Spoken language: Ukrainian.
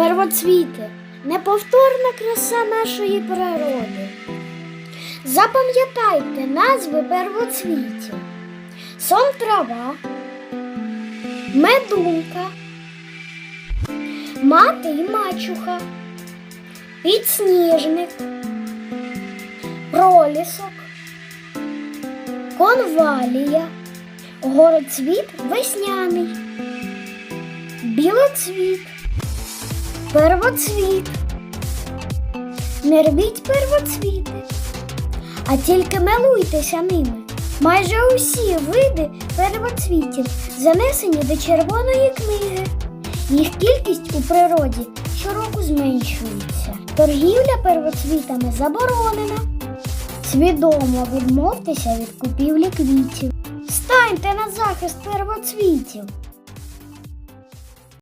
Первоцвіти неповторна краса нашої природи. Запам'ятайте назви первоцвітів. Сон трава, медунка, мати і мачуха, підсніжник, пролісок, конвалія, гороцвіт весняний, білоцвіт, первоцвіт. Не рвіть первоцвіти, а тільки милуйтеся ними. Майже усі види первоцвітів занесені до червоної книги. Їх кількість у природі щороку зменшується. Торгівля первоцвітами заборонена. Свідомо відмовтеся від купівлі квітів. Станьте на захист первоцвітів.